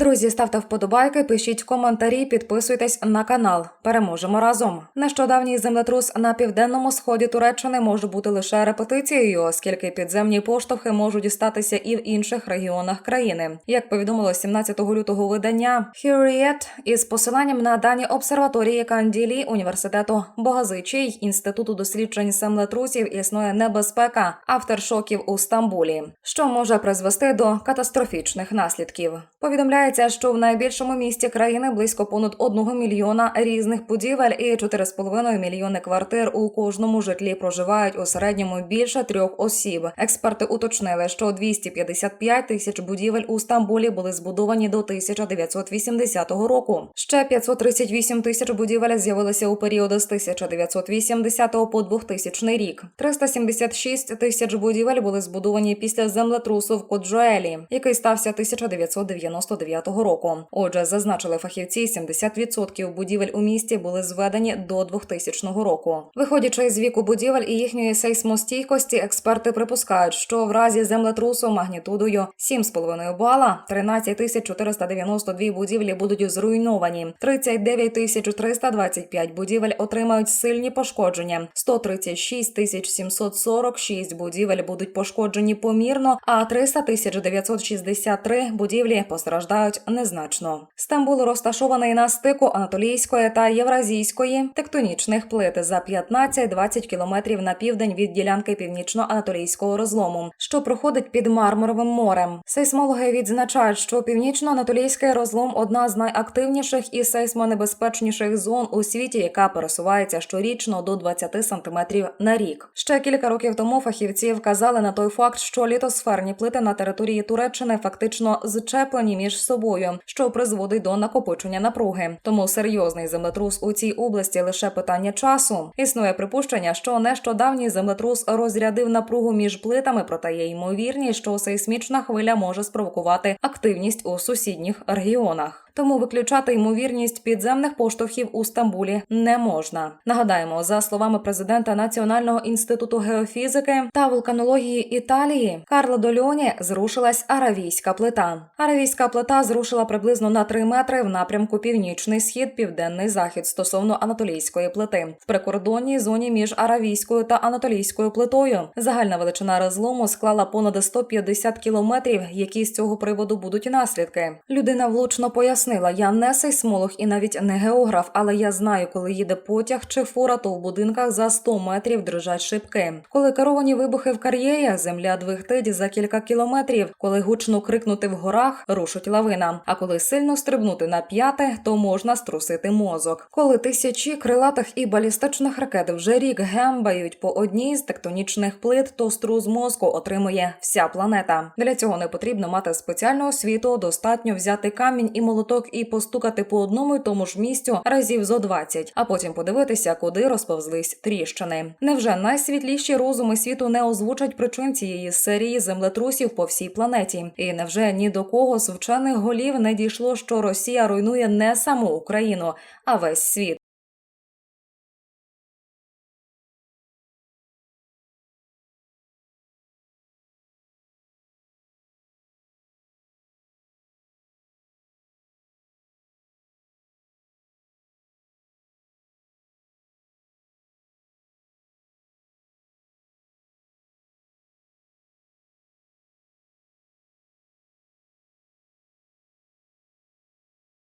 Друзі, ставте вподобайки, пишіть коментарі, підписуйтесь на канал. Переможемо разом. Нещодавній землетрус на південному сході Туреччини може бути лише репетицією, оскільки підземні поштовхи можуть дістатися і в інших регіонах країни. Як повідомило 17 лютого видання Hurriyet із посиланням на дані обсерваторії Канділі університету Богазичій інституту досліджень землетрусів існує небезпека авторшоків у Стамбулі, що може призвести до катастрофічних наслідків. Повідомляється, що в найбільшому місті країни близько понад 1 мільйона різних будівель і 4,5 мільйони квартир у кожному житлі проживають у середньому більше трьох осіб. Експерти уточнили, що 255 тисяч будівель у Стамбулі були збудовані до 1980 року. Ще 538 тисяч будівель з'явилися у період з 1980 по 2000 рік. 376 тисяч будівель були збудовані після землетрусу в Коджуелі, який стався 1999 року. Отже, зазначили фахівці, 70% будівель у місті були зведені до 2000 року. Виходячи з віку будівель і їхньої сейсмостійкості, експерти припускають, що в разі землетрусу магнітудою 7,5 бала 13 тисяч 492 будівлі будуть зруйновані, 39 тисяч 325 будівель отримають сильні пошкодження, 136 тисяч 746 будівель будуть пошкоджені помірно, а 300 тисяч 963 будівлі постраждають незначно. Стамбул розташований на стику анатолійської та євразійської тектонічних плит за 15-20 кілометрів на південь від ділянки північно-анатолійського розлому, що проходить під Мармуровим морем. Сейсмологи відзначають, що північно-анатолійський розлом одна з найактивніших і сейсмонебезпечніших зон у світі, яка пересувається щорічно до 20 сантиметрів на рік. Ще кілька років тому фахівці вказали на той факт, що літосферні плити на території Туреччини фактично зчеплені між собою, що призводить до накопичення напруги. Тому серйозний землетрус у цій області лише питання часу. Існує припущення, що нещодавній землетрус розрядив напругу між плитами, проте є ймовірність, що сейсмічна хвиля може спровокувати активність у сусідніх регіонах. Тому виключати ймовірність підземних поштовхів у Стамбулі не можна. Нагадаємо, за словами президента Національного інституту геофізики та вулканології Італії Карло Дольоні зрушилась аравійська плита. Аравійська плита зрушила приблизно на 3 метри в напрямку північний схід, південний захід стосовно анатолійської плити в прикордонній зоні між аравійською та анатолійською плитою. Загальна величина розлому склала понад 150 кілометрів. Які з цього приводу будуть наслідки? Людина влучно пояснила: я не сейсмолог і навіть не географ, але я знаю, коли їде потяг чи фура, то в будинках за 100 метрів дрижать шибки. Коли керовані вибухи в кар'єрі, земля двигтить за кілька кілометрів. Коли гучно крикнути в горах, рушить лавина. А коли сильно стрибнути на п'яте, то можна струсити мозок. Коли тисячі крилатих і балістичних ракет вже рік гембають по одній з тектонічних плит, то струс мозку отримує вся планета. Для цього не потрібно мати спеціальну освіту, достатньо взяти камінь і молоток і постукати по одному й тому ж місцю разів зо 20, а потім подивитися, куди розповзлись тріщини. Невже найсвітліші розуми світу не озвучать причин цієї серії землетрусів по всій планеті? І невже ні до кого з вчених голів не дійшло, що Росія руйнує не саму Україну, а весь світ?